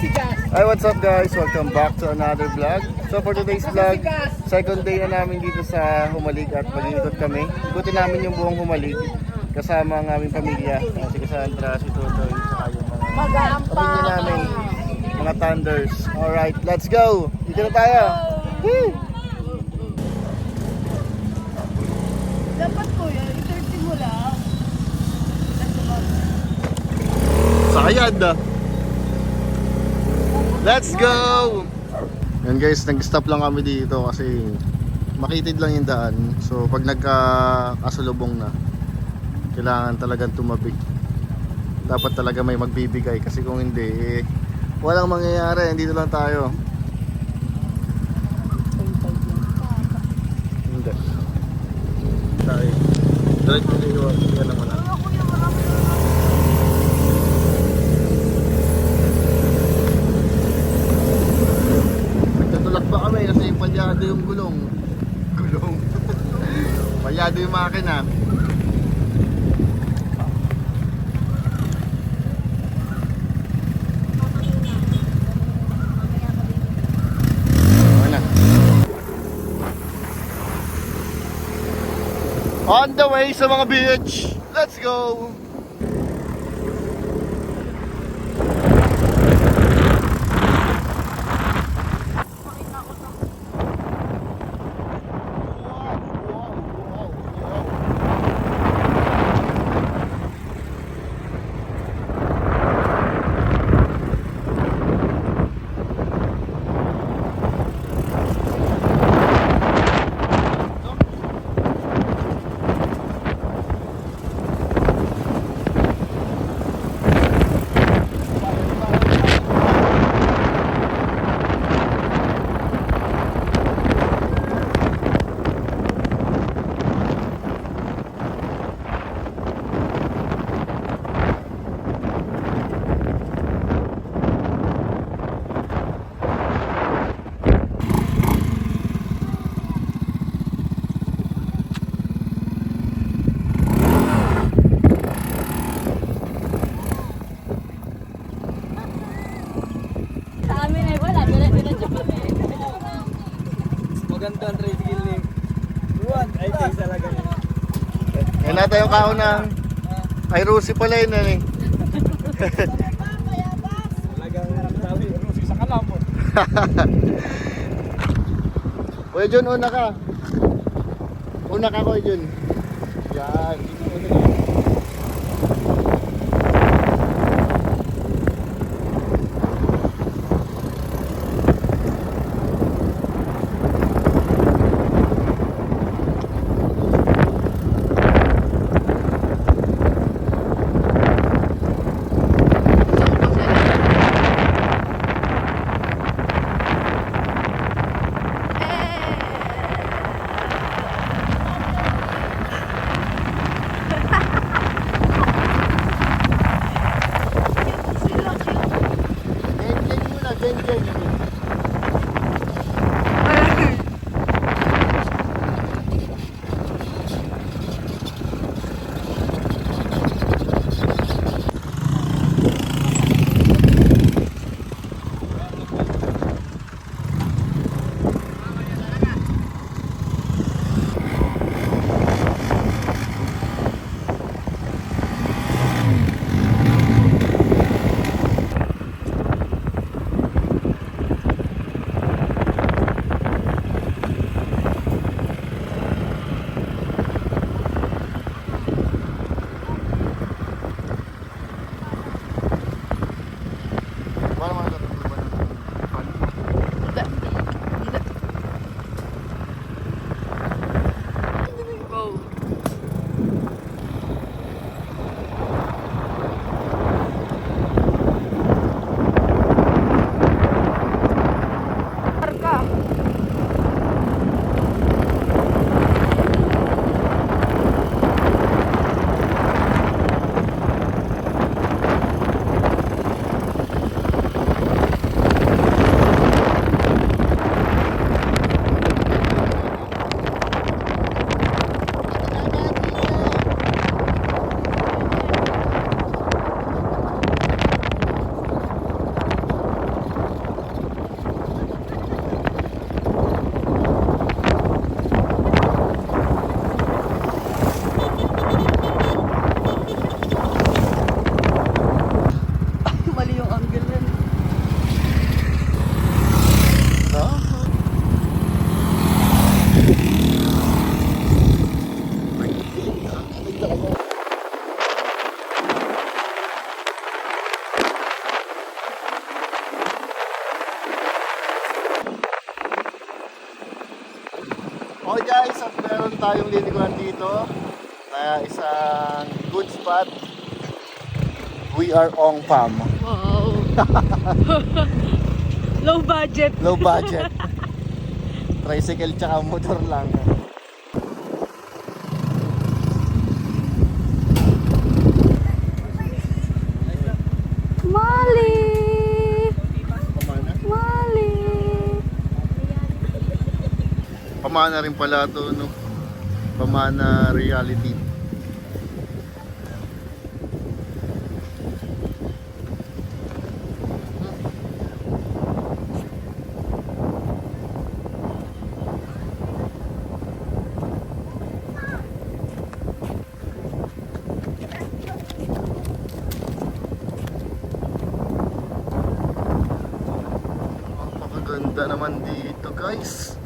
Hi, what's up guys? Welcome back to another vlog. So for today's vlog, second day na namin dito sa Humalig at mag-iikot kami. Ikutin namin yung buong Humalig kasama ang aming pamilya. Si Cassandra, si Tutoy, saka yung mga pamilya namin. Mga Thunders. Alright, let's go! Dito na tayo! Woo! Dapat ko yan, 30 mo lang. Sayad ah. Let's go! Yan guys, nag-stop lang kami dito kasi makitid lang yung daan. So pag nagkakasalubong na, kailangan talagang tumabig. Dapat talaga may magbibigay kasi kung hindi, eh, walang mangyayari. Dito lang tayo. Hindi. Tayo. Diretso dito. Yan naman ah. Nagtutulak pa kami kasi palyado yung gulong. Gulong. palyado yung makina. On the way sa mga beach. Let's go! Sa amin ay wala, dire-diretso kami. Maganda ang tricycle ni Juan. Ay, tayo talaga. Yan natin yung kaunang. Ay, Rusi pala yun eh. Talagang sabi, Rusi sa kalamon. Kuya Jun, una ka. Una ka, Kuya Jun. Yan. We are on Pam. Wow. Low budget. Low budget. Tricycle tsaka motor lang. Mali! Pamana? Mali! Pamana rin pala to, no? Pamana reality. Napakaganda naman dito guys.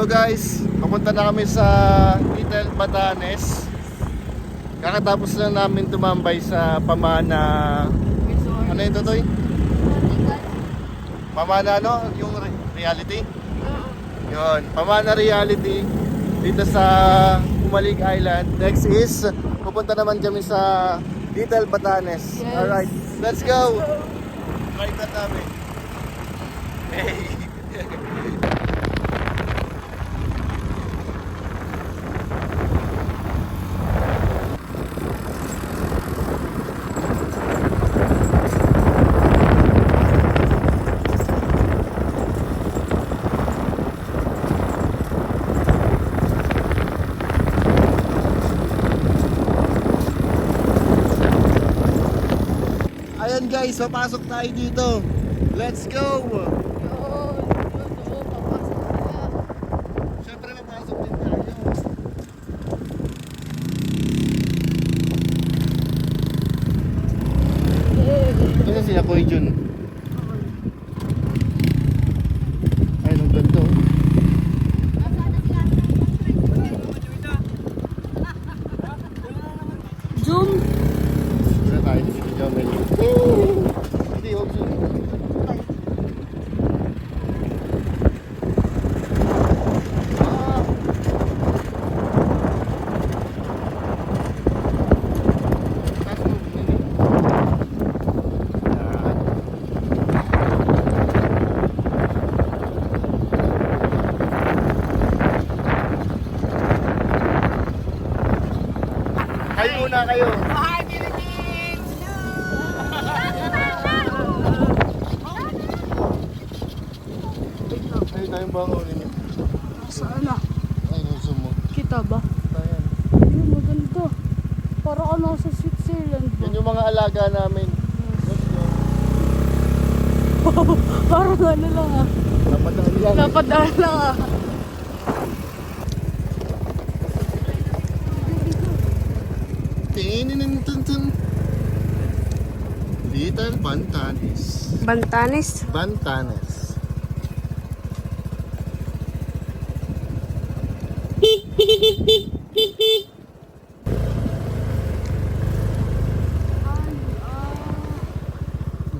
Yo guys, papunta na kami sa Little Batanes. Kakatapos lang namin tumambay sa Pamana... Ano yun, Totoy? Pamana ano? Yung re- reality? Yun, Pamana reality dito sa Umalig Island. Next is, pupunta naman kami sa Little Batanes. Yes. Alright, let's go! Ride na namin. Hey! Ayan guys, papasok tayo dito. Let's go! Yun, yun, yun, papasok tayo. Siyempre papasok din tayo. Eh, Kasi sila Kuya Jun. Ay, nung ganito. Zoom. Wala tayo dito si Jomel. Hindi, huwag Jun. Ah. Taas mo, hindi. Yan. Hi muna kayo. Ay, tayong bangon ninyo. Saan na? Ay, gusto mo. Kita ba? Ayan. Ayun, maganda. Para ka nasa Switzerland ba? Yan yung mga alaga namin. Parang ano lang ah. Dapat na lang. Napadaan lang ah. Little Bantanes. Bantanes. Bantanes.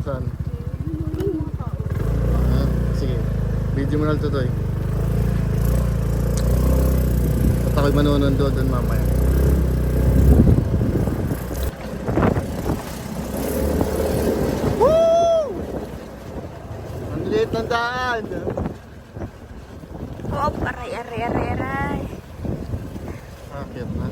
Saan? Ah, sige. Video mo na lang tutoy. At ako'y manonood doon mamaya. Woo! Ang liit ng daan. Oh, aray, aray, aray, aray. Akit na.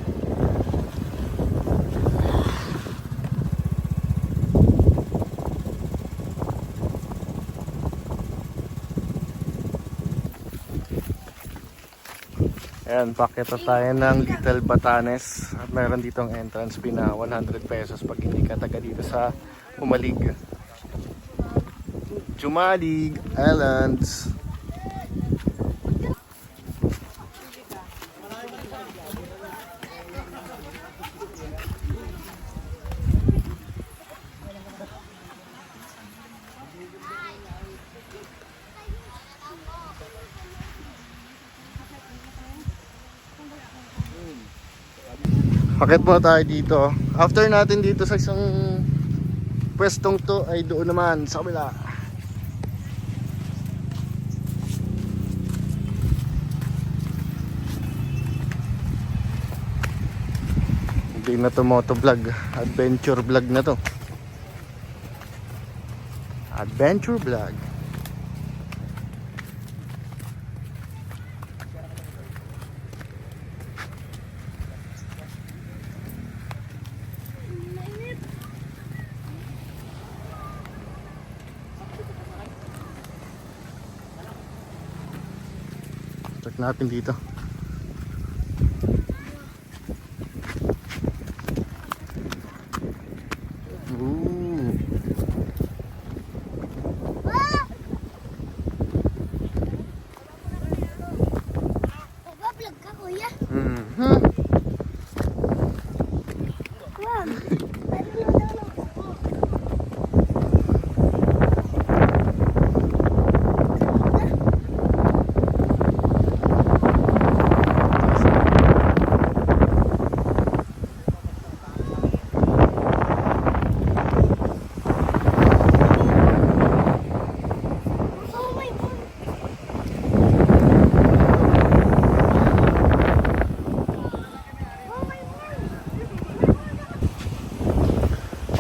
Ayan, pakita tayo ng Little Batanes. At meron ditong entrance fee na 100 pesos pag hindi ka taga dito sa Umalig. Chumalig Islands. Pakit mo tayo dito. After natin dito sa isang pwestong to ay doon naman sa kabila. Hindi na to motovlog. Adventure vlog na to. Adventure vlog. Check natin dito.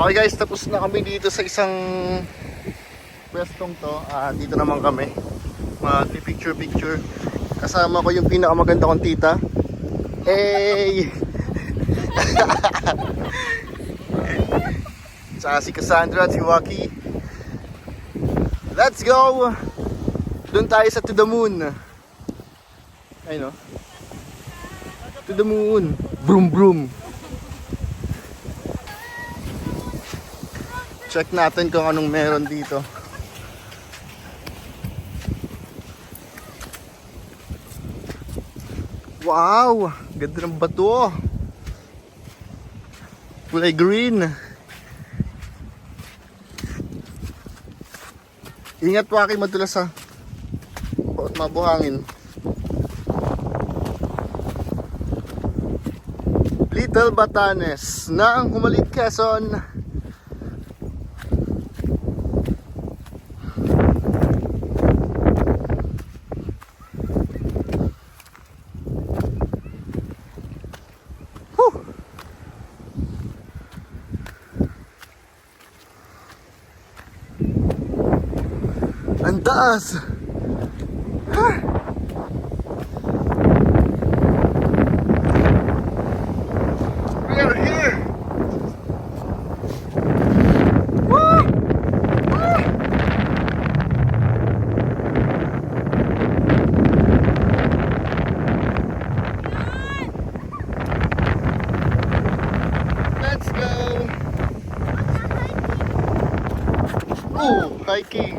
Okay guys, tapos na kami dito sa isang pwestong to. Ah, dito naman kami. Mag-picture picture. Kasama ko yung pinakamaganda kong tita. Hey! Tsaka si Cassandra at si Waki. Let's go! Doon tayo sa To The Moon. Ayun no? To the Moon. Broom broom. Check natin kung anong meron dito. Wow! Ganda ng bato. Kulay green. Ingat kayo madulas ha. At mabuhangin. Little Batanes na ang humalit Quezon. Ang taas! Ha! We are here! Woo! Woo! Let's go! Oh, hiking!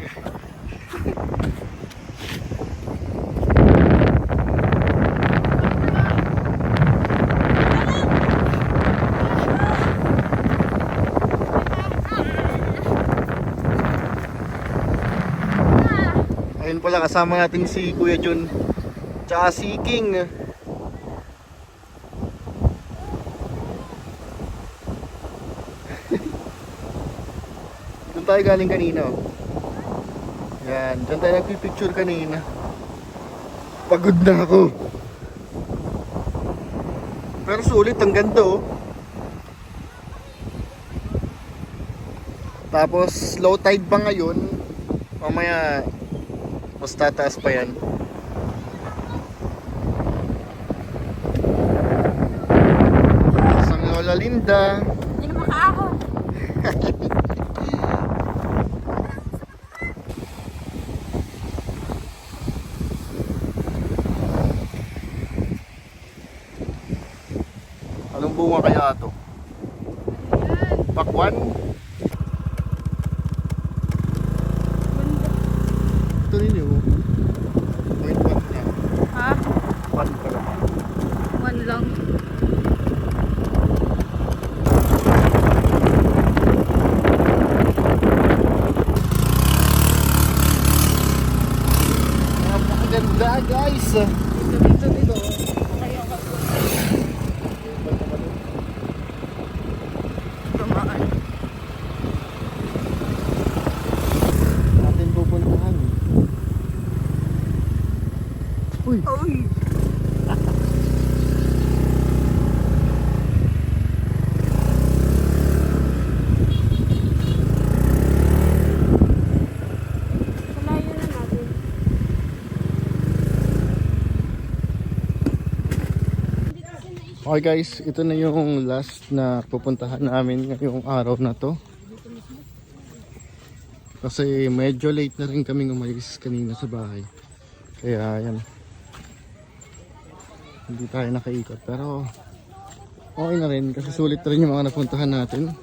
Kasama natin si Kuya Jun Tsaka si King. Doon tayo galing kanina oh. Yan, doon tayo nagpipicture kanina. Pagod na ako. Pero sulit, ang ganda oh. Tapos low tide pa ngayon. Mamaya mas tataas pa yan Isang Lola Linda Hindi na makaako. Anong bunga kaya to? Pakwan? Ito ninyo. Point one lang. Ha? One pa lang. One lang. Napakaganda guys. Dito, dito, dito. Kayo ka. Kalayo na natin. Okay guys, ito na yung last na pupuntahan namin ngayong araw na to. Kasi medyo late na rin kaming umalis kanina sa bahay. Kaya yan. Hindi tayo nakaikot. Pero okay na rin kasi sulit na rin yung mga napuntahan natin.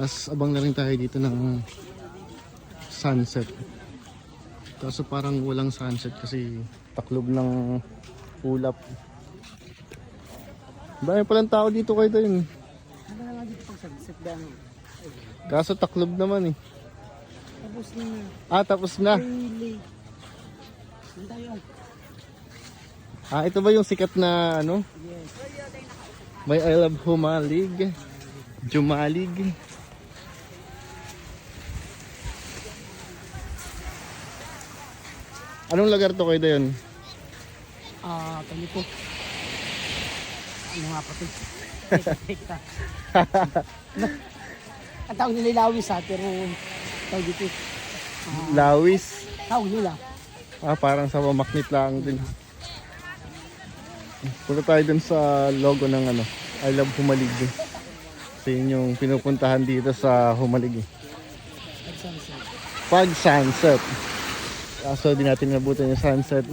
Tapos abang na rin tayo dito ng sunset. Kaso parang walang sunset kasi taklob ng ulap. Dami palang tao dito kayo na nga dito pag sunset down? Kaso taklob naman eh. Tapos na na. Ah, tapos na. Really? Tayo? Ah, ito ba yung sikat na ano? Yes. May I love Humalig. Jumalig. Anong lugar to kayo yun? Ah, kami po. Ano nga pa? Teka. Ang tawag nila Lawis ha, pero tawag dito. Lawis. Tawag nila. Ah, parang sa mamaknit lang din. Punta tayo dun sa logo ng ano, I love Humalig. Kasi yun yung pinupuntahan dito sa Humalig. At sunset. Pag sunset. Kaso di natin nabutan yung sunset.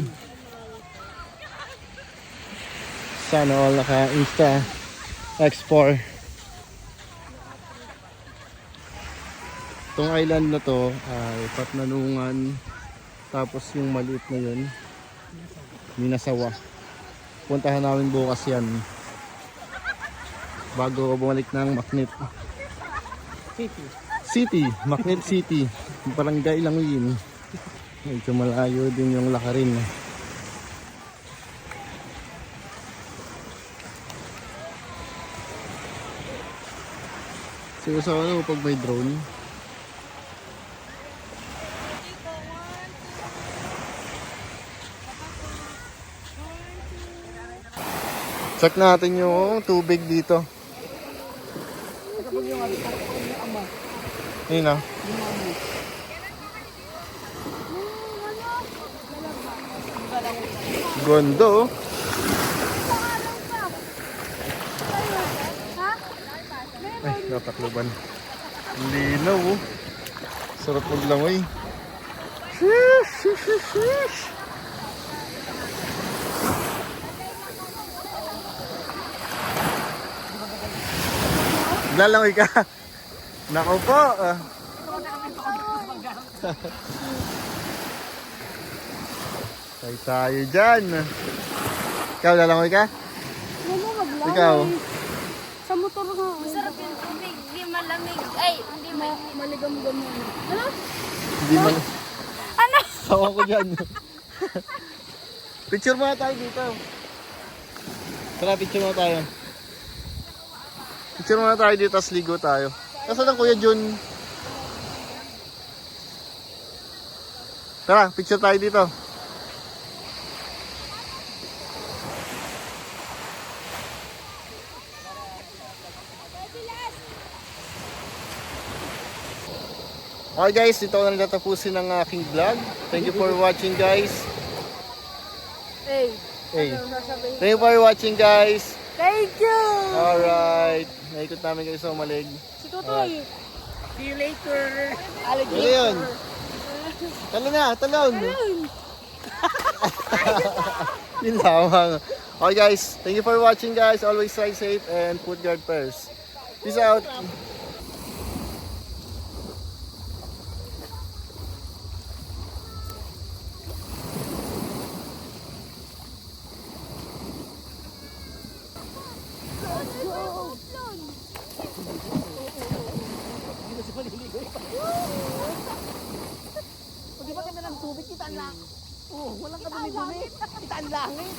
Sana all naka Insta X4. Itong island na to ay Patnanungan tapos yung maliit na yun Minasawa. Puntahan namin bukas yan. Bago bumalik ng Maknit. City. City, Maknit City. Barangay lang yun. Medyo malayo din yung lakarin. Siguro sa ano pag may drone. Check natin yung tubig dito. Ayun na. yung ama. Gondo. Ay, natakloban. Ang Linaw. Sarap maglangoy. Sheesh, sheesh, sheesh, sheesh. Lalangoy ka. Nako po. ah. Tay tayo dyan. Ikaw lalangoy ka? Ano maglangoy? Ikaw? Sa motor nga. Masarap yung tubig, hindi malamig. Ay, hindi Ma maligam-gam. Ano? Hindi man. Ano? Sawa ko dyan. picture muna tayo dito. Tara, picture muna tayo. Picture muna tayo dito, tapos ligo tayo. Nasaan ang Kuya Jun? Tara, picture tayo dito. Okay guys, dito ko na nagtatapusin ang aking vlog. Thank you for watching guys. Hey, Hey, thank you for watching guys. Thank you! Alright, naikot namin kayo sa umalig. Si Tutoy. See you later. Ano yun? Talo na, talon. Yun lamang. Okay guys, thank you for watching guys. Always stay safe and put guard first. Peace out. Amen.